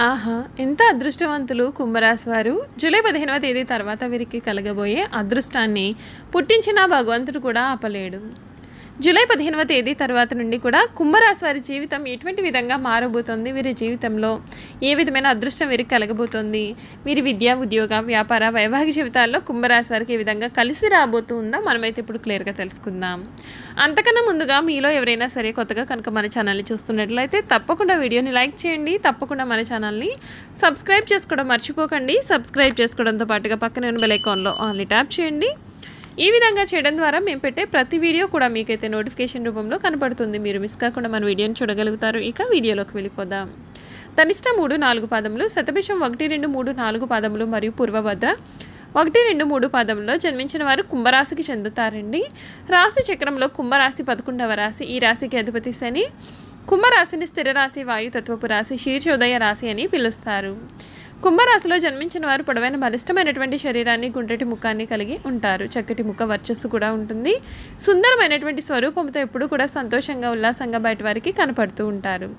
ఆహా ఎంత అదృష్టవంతులు కుంభరాశి వారు. జూలై పదిహేనవ తేదీ తర్వాత వీరికి కలగబోయే అదృష్టాన్ని పుట్టించిన భగవంతుడు కూడా ఆపలేడు. జూలై పదిహేనవ తేదీ తర్వాత నుండి కూడా కుంభరాశి వారి జీవితం ఎటువంటి విధంగా మారబోతుంది? వీరి జీవితంలో ఏ విధమైన అదృష్టం వీరికి కలగబోతుంది? వీరి విద్య ఉద్యోగ వ్యాపార వైవాహిక జీవితాల్లో కుంభరాశి వారికి ఏ విధంగా కలిసి రాబోతుందో? మనమైతే ఇప్పుడు క్లియర్గా తెలుసుకుందాం. అంతకన్నా ముందుగా మీలో ఎవరైనా సరే కొత్తగా కనుక మన ఛానల్ని చూస్తున్నట్లయితే తప్పకుండా వీడియోని లైక్ చేయండి. తప్పకుండా మన ఛానల్ని సబ్స్క్రైబ్ చేసుకోవడం మర్చిపోకండి. సబ్స్క్రైబ్ చేసుకోవడంతో పాటుగా పక్కనే ఉన్న బెల్ ఐకాన్లో ఆన్లీ ట్యాప్ చేయండి. ఈ విధంగా చేయడం ద్వారా మేము పెట్టే ప్రతి వీడియో కూడా మీకైతే నోటిఫికేషన్ రూపంలో కనపడుతుంది మీరు మిస్ కాకుండా మన వీడియోని చూడగలుగుతారు. ఇక వీడియోలోకి వెళ్ళిపోదాం. తనిష్ట మూడు నాలుగు పాదములు శతభిషం ఒకటి రెండు మూడు నాలుగు పాదములు మరియు పూర్వభద్ర ఒకటి రెండు మూడు పాదంలో జన్మించిన వారు కుంభరాశికి చెందుతారండి. రాశి చక్రంలో కుంభరాశి పదకొండవ రాశి. ఈ రాశికి అధిపతి శని. కుంభరాశిని స్థిర రాశి వాయుతత్వపు రాశి శీర్షోదయ రాశి అని పిలుస్తారు. కుంభరాశిలో జన్మించిన వారు పొడవైన బలిష్టమైనటువంటి శరీరాన్ని గుండ్రటి ముఖాన్ని కలిగి ఉంటారు. చక్కటి ముఖ వర్చస్సు కూడా ఉంటుంది. సుందరమైనటువంటి స్వరూపంతో ఎప్పుడూ కూడా సంతోషంగా ఉల్లాసంగా బయట వారికి కనపడుతూ ఉంటారు.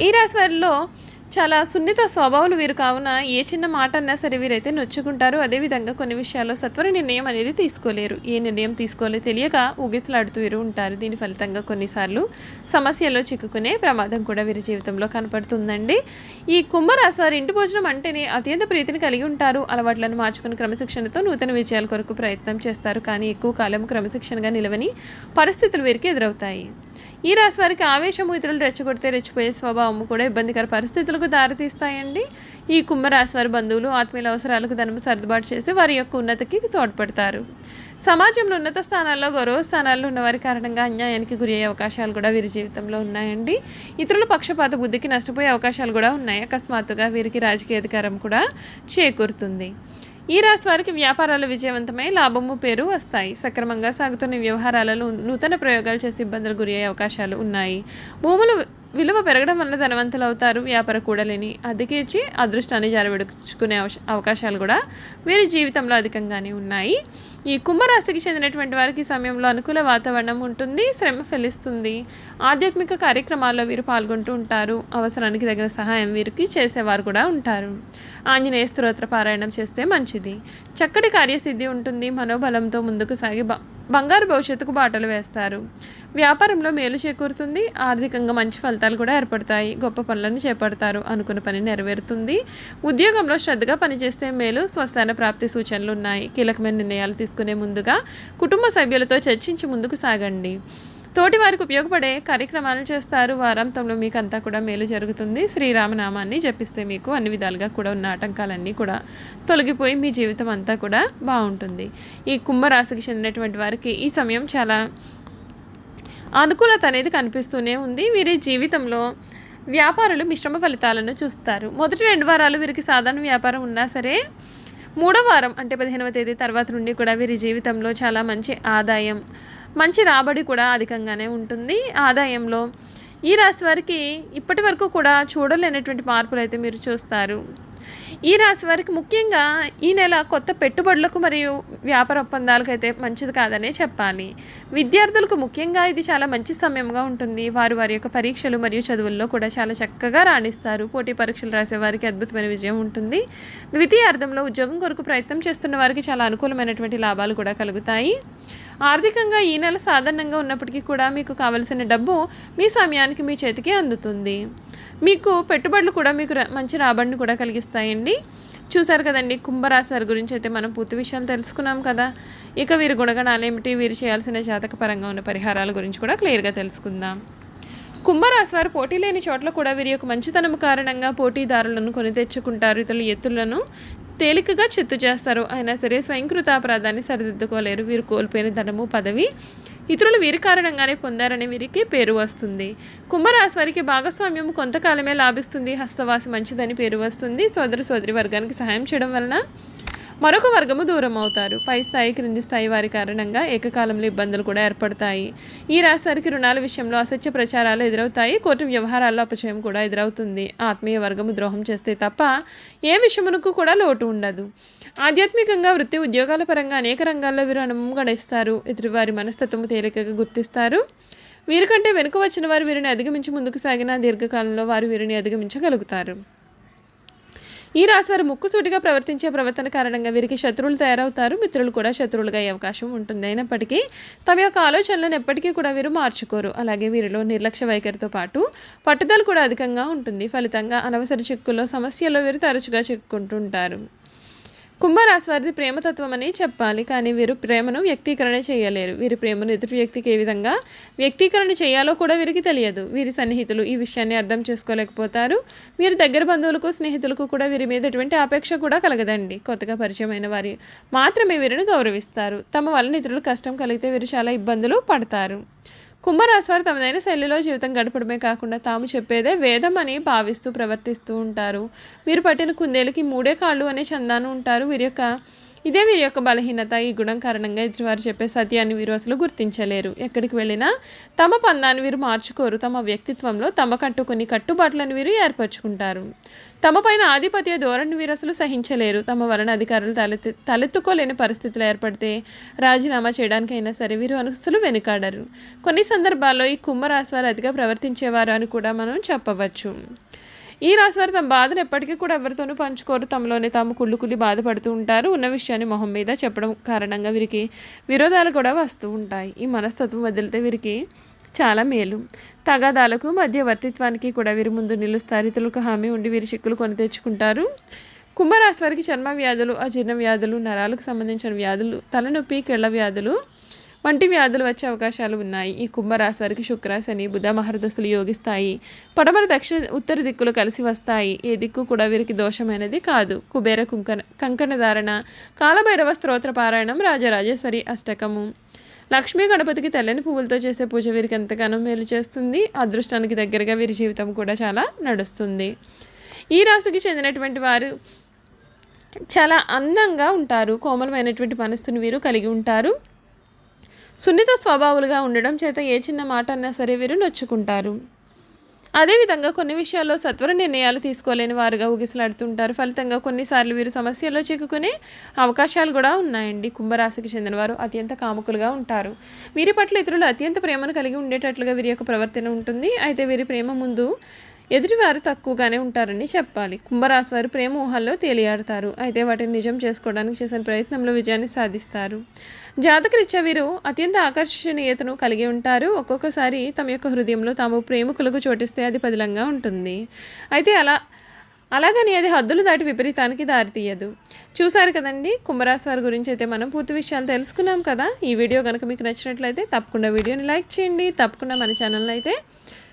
ఈ రాశి వారిలో చాలా సున్నిత స్వభావాలు వీరు కావున ఏ చిన్న మాట అన్నా సరే వీరైతే నొచ్చుకుంటారు. అదేవిధంగా కొన్ని విషయాల్లో సత్వర నిర్ణయం అనేది తీసుకోలేరు. ఏ నిర్ణయం తీసుకోలే తెలియక ఊగిసలాడుతూ వీరు ఉంటారు. దీని ఫలితంగా కొన్నిసార్లు సమస్యల్లో చిక్కుకునే ప్రమాదం కూడా వీరి జీవితంలో కనపడుతుందండి. ఈ కుంభరాశి వారి ఇంటి భోజనం అంటేనే అత్యంత ప్రీతిని కలిగి ఉంటారు. అలవాట్లను మార్చుకుని క్రమశిక్షణతో నూతన విజయాల కొరకు ప్రయత్నం చేస్తారు. కానీ ఎక్కువ కాలం క్రమశిక్షణగా నిలవని పరిస్థితులు వీరికి ఎదురవుతాయి. ఈ రాశి వారికి ఆవేశము ఇతరులు రెచ్చగొడితే రెచ్చిపోయే స్వభావము కూడా ఇబ్బందికర పరిస్థితులకు దారితీస్తాయండి. ఈ కుంభరాశి వారి బంధువులు ఆత్మీయుల అవసరాలకు ధనము సర్దుబాటు చేసి వారి యొక్క ఉన్నతికి తోడ్పడతారు. సమాజంలో ఉన్నత స్థానాల్లో గౌరవ స్థానాల్లో ఉన్నవారి కారణంగా అన్యాయానికి గురి అయ్యే అవకాశాలు కూడా వీరి జీవితంలో ఉన్నాయండి. ఇతరుల పక్షపాత బుద్ధికి నష్టపోయే అవకాశాలు కూడా ఉన్నాయి. అకస్మాత్తుగా వీరికి రాజకీయ అధికారం కూడా చేకూరుతుంది. ఈ రాశి వారికి వ్యాపారాలు విజయవంతమై లాభము పేరు వస్తాయి. సక్రమంగా సాగుతున్న వ్యవహారాలలో నూతన ప్రయోగాలు చేసి ఇబ్బందులు గురయ్యే అవకాశాలు ఉన్నాయి. భూములు విలువ పెరగడం వల్ల ధనవంతులు అవుతారు వ్యాపార కూడలిని అద్దెకి ఇచ్చి అదృష్టాన్ని జారవిడుచుకునే అవశ- అవకాశాలు కూడా వీరి జీవితంలో అధికంగానే ఉన్నాయి. ఈ కుంభరాశికి చెందినటువంటి వారికి సమయంలో అనుకూల వాతావరణం ఉంటుంది శ్రమ ఫలిస్తుంది. ఆధ్యాత్మిక కార్యక్రమాల్లో వీరు పాల్గొంటూ ఉంటారు. అవసరానికి తగిన సహాయం వీరికి చేసేవారు కూడా ఉంటారు. ఆంజనేయ స్తోత్ర పారాయణం చేస్తే మంచిది. చక్కటి కార్యసిద్ధి ఉంటుంది. మనోబలంతో ముందుకు సాగి బంగారు భవిష్యత్తుకు బాటలు వేస్తారు. వ్యాపారంలో మేలు చేకూరుతుంది. ఆర్థికంగా మంచి ఫలితాలు కూడా ఏర్పడతాయి. గొప్ప పనులను చేపడతారు అనుకున్న పని నెరవేరుతుంది. ఉద్యోగంలో శ్రద్ధగా పనిచేస్తే మేలు స్వస్థాన ప్రాప్తి సూచనలు ఉన్నాయి. కీలకమైన నిర్ణయాలు తీసుకునే ముందుగా కుటుంబ సభ్యులతో చర్చించి ముందుకు సాగండి. తోటి వారికి ఉపయోగపడే కార్యక్రమాలు చేస్తారు. వారాంతంలో మీకు అంతా కూడా మేలు జరుగుతుంది. శ్రీరామనామాన్ని జపిస్తే మీకు అన్ని విధాలుగా కూడా ఉన్న ఆటంకాలన్నీ కూడా తొలగిపోయి మీ జీవితం అంతా కూడా బాగుంటుంది. ఈ కుంభరాశికి చెందినటువంటి వారికి ఈ సమయం చాలా అనుకూలత అనేది కనిపిస్తూనే ఉంది. వీరి జీవితంలో వ్యాపారులు మిశ్రమ ఫలితాలను చూస్తారు. మొదటి రెండు వారాలు వీరికి సాధారణ వ్యాపారం ఉన్నా సరే మూడో వారం అంటే పదిహేనవ తేదీ తర్వాత నుండి కూడా వీరి జీవితంలో చాలా మంచి ఆదాయం మంచి రాబడి కూడా అధికంగానే ఉంటుంది. ఆదాయంలో ఈ రాశి వారికి ఇప్పటి వరకు కూడా చూడలేనటువంటి మార్పులు అయితే మీరు చూస్తారు. ఈ రాశి వారికి ముఖ్యంగా ఈ నెల కొత్త పెట్టుబడులకు మరియు వ్యాపార ఒప్పందాలకు అయితే మంచిది కాదనే చెప్పాలి. విద్యార్థులకు ముఖ్యంగా ఇది చాలా మంచి సమయంగా ఉంటుంది. వారు వారి యొక్క పరీక్షలు మరియు చదువుల్లో కూడా చాలా చక్కగా రాణిస్తారు. పోటీ పరీక్షలు రాసే వారికి అద్భుతమైన విజయం ఉంటుంది. ద్వితీయార్థంలో ఉద్యోగం కొరకు ప్రయత్నం చేస్తున్న వారికి చాలా అనుకూలమైనటువంటి లాభాలు కూడా కలుగుతాయి. ఆర్థికంగా ఈ నెల సాధారణంగా ఉన్నప్పటికీ కూడా మీకు కావలసిన డబ్బు మీ సమయానికి మీ చేతికి అందుతుంది. మీకు పెట్టుబడులు కూడా మీకు మంచి రాబడిని కూడా కలిగిస్తాయండి. చూసారు కదండి కుంభరాశి వారి గురించి అయితే మనం పూర్తి విషయాలు తెలుసుకున్నాం కదా. ఇక వీరి గుణగణాలు ఏమిటి వీరు చేయాల్సిన జాతక పరంగా ఉన్న పరిహారాల గురించి కూడా క్లియర్గా తెలుసుకుందాం. కుంభరాశి వారు పోటీ లేని చోట్ల కూడా వీరి యొక్క మంచితనం కారణంగా పోటీదారులను కొని తెచ్చుకుంటారు. ఇతరుల ఎత్తులను తేలికగా చెత్తు చేస్తారు. అయినా సరే స్వయంకృత అపరాధాన్ని సరిదిద్దుకోలేరు. వీరు కోల్పోయిన ధనము పదవి ఇతరులు వీరి కారణంగానే పొందారని వీరికి పేరు వస్తుంది. కుంభరాశి వారికి భాగస్వామ్యం కొంతకాలమే లాభిస్తుంది. హస్తవాసి మంచిదని పేరు వస్తుంది. సోదర సోదరి వర్గానికి సహాయం చేయడం వలన మరొక వర్గము దూరం అవుతారు. పై స్థాయి క్రింది స్థాయి వారి కారణంగా ఏకకాలంలో ఇబ్బందులు కూడా ఏర్పడతాయి. ఈ రాశివారికి రుణాల విషయంలో అసత్య ప్రచారాలు ఎదురవుతాయి. కోర్టు వ్యవహారాల్లో అపచయం కూడా ఎదురవుతుంది. ఆత్మీయ వర్గము ద్రోహం చేస్తే తప్ప ఏ విషయమునకు కూడా లోటు ఉండదు. ఆధ్యాత్మికంగా వృత్తి ఉద్యోగాల పరంగా అనేక రంగాల్లో వీరు అనుభవం గడిస్తారు. ఎదుటివారి మనస్తత్వము తేలికగా గుర్తిస్తారు. వీరికంటే వెనుక వచ్చిన వారు వీరిని అధిగమించి ముందుకు సాగిన దీర్ఘకాలంలో వారు వీరిని అధిగమించగలుగుతారు. ఈ రాశివారు ముక్కుసూటిగా ప్రవర్తించే ప్రవర్తన కారణంగా వీరికి శత్రువులు తయారవుతారు. మిత్రులు కూడా శత్రువులుగా అయ్యే అవకాశం ఉంటుంది. అయినప్పటికీ తమ యొక్క ఆలోచనలను ఎప్పటికీ కూడా వీరు మార్చుకోరు. అలాగే వీరిలో నిర్లక్ష్య వైఖరితో పాటు పట్టుదల కూడా అధికంగా ఉంటుంది. ఫలితంగా అనవసర చిక్కుల్లో సమస్యల్లో వీరు తరచుగా చిక్కుకుంటుంటారు. కుంభరాశి వారిది ప్రేమతత్వం అని చెప్పాలి. కానీ వీరు ప్రేమను వ్యక్తీకరణ చేయలేరు. వీరి ప్రేమను ఎదుటి వ్యక్తికి ఏ విధంగా వ్యక్తీకరణ చేయాలో కూడా వీరికి తెలియదు. వీరి సన్నిహితులు ఈ విషయాన్ని అర్థం చేసుకోలేకపోతారు. వీరి దగ్గర బంధువులకు స్నేహితులకు కూడా వీరి మీద ఎటువంటి ఆపేక్ష కూడా కలగదండి. కొత్తగా పరిచయమైన వారి మాత్రమే వీరిని గౌరవిస్తారు. తమ వలన ఇతరులు కష్టం కలిగితే వీరు చాలా ఇబ్బందులు పడతారు. కుంభరాశి వారు తమదైన శైలిలో జీవితం గడపడమే కాకుండా తాము చెప్పేదే వేదం అని భావిస్తూ ప్రవర్తిస్తూ ఉంటారు. వీరు పట్టిన కుందేలకి మూడే కాళ్ళు అనే చందాను ఉంటారు. వీరి యొక్క ఇదే వీరి యొక్క బలహీనత. ఈ గుణం కారణంగా ఎదుటివారు చెప్పే సత్యాన్ని వీరు అసలు గుర్తించలేరు. ఎక్కడికి వెళ్ళినా తమ పందాన్ని వీరు మార్చుకోరు. తమ వ్యక్తిత్వంలో తమ కట్టుకుని కట్టుబాట్లను వీరు ఏర్పరచుకుంటారు. తమ పైన ఆధిపత్య ధోరణి వీరు అసలు సహించలేరు. తమ వలన అధికారులు తలెత్తి తలెత్తుకోలేని పరిస్థితులు ఏర్పడితే రాజీనామా చేయడానికైనా సరే వీరు అసలు వెనుకాడరు. కొన్ని సందర్భాల్లో ఈ కుంభరాశి వారు అతిగా ప్రవర్తించేవారు అని కూడా మనం చెప్పవచ్చు. ఈ రాశివారు తమ బాధను ఎప్పటికీ కూడా ఎవరితోనూ పంచుకోరు. తమలోనే తాము కుళ్ళు కుళ్ళి బాధపడుతూ ఉంటారు. ఉన్న విషయాన్ని మొహం మీద చెప్పడం కారణంగా వీరికి విరోధాలు కూడా వస్తూ ఉంటాయి. ఈ మనస్తత్వం వదిలితే వీరికి చాలా మేలు. తగాదాలకు మధ్యవర్తిత్వానికి కూడా వీరి ముందు నిలుస్తారు. ఇతరులకు హామీ ఉండి వీరి చిక్కులు కొని తెచ్చుకుంటారు. కుంభరాశి వారికి చర్మ వ్యాధులు అజీర్ణ వ్యాధులు నరాలకు సంబంధించిన వ్యాధులు తలనొప్పి కెళ్ళ వ్యాధులు వంటి వ్యాధులు వచ్చే అవకాశాలు ఉన్నాయి. ఈ కుంభరాశి వారికి శుక్ర శని బుధ మహర్దశలు యోగిస్తాయి. పడమర దక్షిణ ఉత్తర దిక్కులు కలిసి వస్తాయి. ఏ దిక్కు కూడా వీరికి దోషమైనది కాదు. కుబేర కుంకణ కంకణ ధారణ కాలభైరవ స్తోత్ర పారాయణం రాజరాజేశ్వరి అష్టకము. లక్ష్మీ గణపతికి తెల్లని పువ్వులతో చేసే పూజ వీరికి ఎంతగానో మేలు చేస్తుంది. అదృష్టానికి దగ్గరగా వీరి జీవితం కూడా చాలా నడుస్తుంది. ఈ రాశికి చెందినటువంటి వారు చాలా అందంగా ఉంటారు. కోమలమైనటువంటి మనస్సును వీరు కలిగి ఉంటారు. సున్నిత స్వభావులుగా ఉండడం చేత ఏ చిన్న మాట అన్నా సరే వీరు నొచ్చుకుంటారు. అదేవిధంగా కొన్ని విషయాల్లో సత్వర నిర్ణయాలు తీసుకోలేని వారుగా ఊగిసలాడుతుంటారు. ఫలితంగా కొన్నిసార్లు వీరు సమస్యల్లో చిక్కుకునే అవకాశాలు కూడా ఉన్నాయండి. కుంభరాశికి చెందినవారు అత్యంత కాముకులుగా ఉంటారు. వీరి పట్ల ఇతరులు అత్యంత ప్రేమను కలిగి ఉండేటట్లుగా వీరి యొక్క ప్రవర్తన ఉంటుంది. అయితే వీరి ప్రేమ ముందు ఎదుటివారు తక్కువగానే ఉంటారని చెప్పాలి. కుంభరాశి వారు ప్రేమ ఊహల్లో తేలియాడతారు. అయితే వాటిని నిజం చేసుకోవడానికి చేసిన ప్రయత్నంలో విజయాన్ని సాధిస్తారు. జాతకరీత్యా వీరు అత్యంత ఆకర్షణీయతను కలిగి ఉంటారు. ఒక్కొక్కసారి తమ యొక్క హృదయంలో తాము ప్రేమికులకు చోటిస్తే అది పదిలంగా ఉంటుంది. అయితే అలా అలాగని అది హద్దులు దాటి విపరీతానికి దారితీయదు చూశారు కదండి కుంభరాశి వారి గురించి అయితే మనం పూర్తి విషయాలు తెలుసుకున్నాం కదా. ఈ వీడియో కనుక మీకు నచ్చినట్లయితే తప్పకుండా వీడియోని లైక్ చేయండి. తప్పకుండా మన ఛానల్ అయితే